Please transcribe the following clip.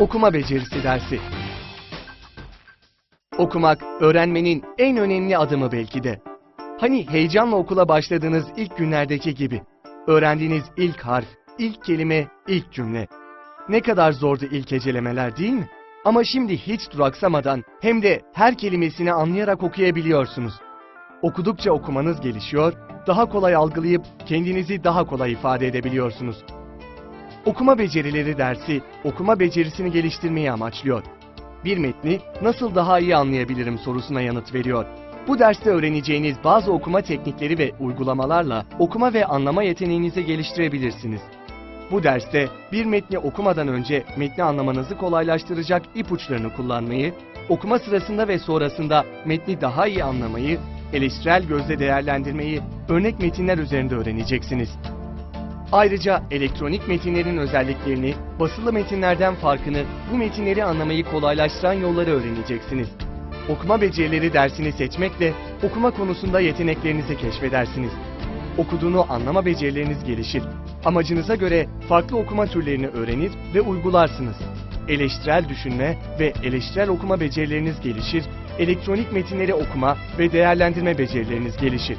Okuma becerisi dersi. Okumak, öğrenmenin en önemli adımı belki de. Hani heyecanla okula başladığınız ilk günlerdeki gibi. Öğrendiğiniz ilk harf, ilk kelime, ilk cümle. Ne kadar zordu ilk hecelemeler değil mi? Ama şimdi hiç duraksamadan hem de her kelimesini anlayarak okuyabiliyorsunuz. Okudukça okumanız gelişiyor, daha kolay algılayıp kendinizi daha kolay ifade edebiliyorsunuz. Okuma becerileri dersi okuma becerisini geliştirmeyi amaçlıyor. Bir metni nasıl daha iyi anlayabilirim sorusuna yanıt veriyor. Bu derste öğreneceğiniz bazı okuma teknikleri ve uygulamalarla okuma ve anlama yeteneğinizi geliştirebilirsiniz. Bu derste bir metni okumadan önce metni anlamanızı kolaylaştıracak ipuçlarını kullanmayı, okuma sırasında ve sonrasında metni daha iyi anlamayı, eleştirel gözle değerlendirmeyi örnek metinler üzerinde öğreneceksiniz. Ayrıca elektronik metinlerin özelliklerini, basılı metinlerden farkını, bu metinleri anlamayı kolaylaştıran yolları öğreneceksiniz. Okuma becerileri dersini seçmekle okuma konusunda yeteneklerinizi keşfedersiniz. Okuduğunu anlama becerileriniz gelişir. Amacınıza göre farklı okuma türlerini öğrenir ve uygularsınız. Eleştirel düşünme ve eleştirel okuma becerileriniz gelişir, elektronik metinleri okuma ve değerlendirme becerileriniz gelişir.